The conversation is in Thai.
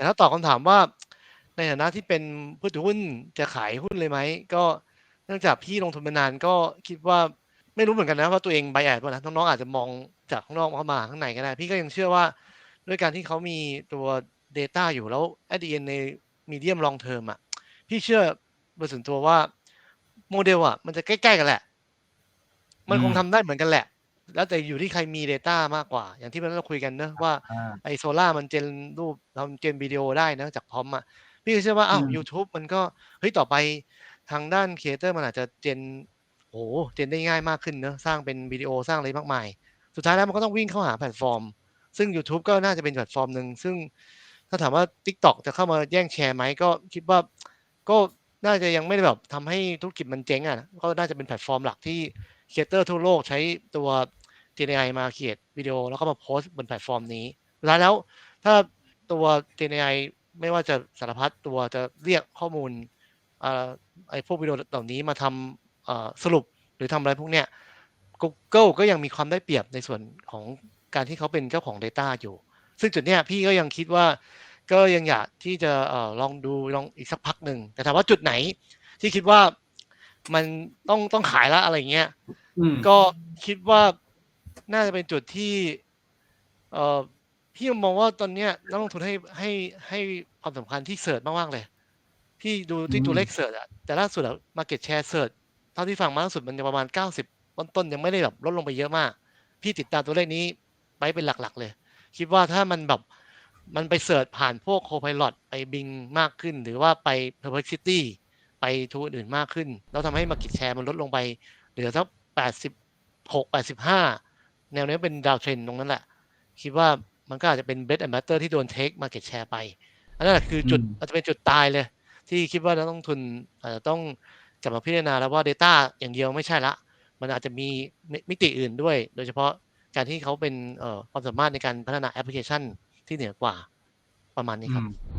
แต่ถ้าตอบคำถามว่า ในฐานะที่เป็นผู้ถือหุ้นจะขายหุ้นเลยไหมก็เนื่องจากพี่ลงทุนมานานก็คิดว่าไม่รู้เหมือนกันนะว่าตัวเองไบแอดป่ะนะน้องๆอาจจะมองจากข้างนอกเข้ามาข้างในก็ได้พี่ก็ยังเชื่อว่าด้วยการที่เขามีตัว Data อยู่แล้ว at the end ใน medium long term อะพี่เชื่อโดยส่วนตัวว่าโมเดลอะมันจะใกล้ๆกันแหละ มันคงอืมทำได้เหมือนกันแหละ แล้วแต่อยู่ที่ใครมี Data มากกว่า อย่างที่เราคุยกันเนอะว่าอ่าไอโซล่ามันเจนรูปทำเจนวิดีโอได้นะจากพร้อมอะพี่ก็เชื่อว่าอ้าวอืม YouTube มันก็เฮ้ยต่อไปทางด้านครีเอเตอร์มันอาจจะเจนโอ้เจนได้ง่ายมากขึ้นเนอะสร้างเป็นวิดีโอสร้างอะไรมากมาย สุดท้ายแล้วมันก็ต้องวิ่งเข้าหาแพลตฟอร์ม ซึ่ง YouTube ก็น่าจะเป็นแพลตฟอร์มหนึ่งซึ่งถ้าถามว่า TikTok จะเข้ามาแย่งแชร์ไหมก็คิดว่าก็น่าจะยังไม่ได้แบบทำให้ธุรกิจมันเจ๊งอะก็น่าจะเป็นแพลตฟอร์มหลักที่ครีเอเตอร์ทั่วโลกใช้ตัว GenAI มาเขียนวิดีโอแล้วก็มาโพสต์บนแพลตฟอร์มนี้สุดท้ายแล้วถ้าตัว GenAI ไม่ว่าจะสารพัดตัวจะเรียกข้อมูลเอ่อไอ้พวกวิดีโอเหล่านี้มาทำเอ่อสรุปหรือทำอะไรพวกเนี้ย Google ก็ยังมีความได้เปรียบในส่วนของการที่เขาเป็นเจ้าของ Data อยู่ ซึ่งจุดเนี้ยพี่ก็ยังคิดว่าก็ยังอยากที่จะเอ่อลองดูลองอีกสักพักหนึ่ง แต่ถามว่าจุดไหนที่คิดว่ามันต้องต้องขายละอะไรเงี้ยอืมก็คิดว่า น่าจะเป็นจุดที่ เอ่อพี่มองว่าตอนเนี้ยนักลงทุนให้ให้ให้ความสำคัญที่เสิร์ชมากๆเลย พี่ดูที่ตัวเลขเสิร์ชอะแต่ล่าสุดอะ market share เสิร์ชเท่าที่ฟังมาล่าสุดมันจะประมาณ 90ต้นๆยังไม่ได้แบบลดลงไปเยอะมาก พี่ติดตามตัวเลขนี้ไปเป็นหลักๆเลย คิดว่าถ้ามันแบบมันไปเสิร์ชผ่านพวก Copilot ไปบิงมากขึ้น หรือว่าไป Perplexity ไปทูอื่นมากขึ้น แล้วทำให้ market share มันลดลงไป เหลือสัก86 85 แนวโน้มเป็นดาวเทรนตรงนั้นแหละ คิดว่ามันก็อาจจะเป็น bread and butter ที่โดน take market share ไป อันนั้นแหละคือจุดอืมอาจจะเป็นจุดตายเลย ที่คิดว่านักลงทุนอาจจะต้องกลับมาพิจารณาแล้วว่า Data อย่างเดียวไม่ใช่ละ มันอาจจะมีมิมิติอื่นด้วย โดยเฉพาะการที่เขาเป็นเอ่อความสามารถในการพัฒนาแอปพลิเคชันที่เหนือกว่าประมาณนี้ครับอืม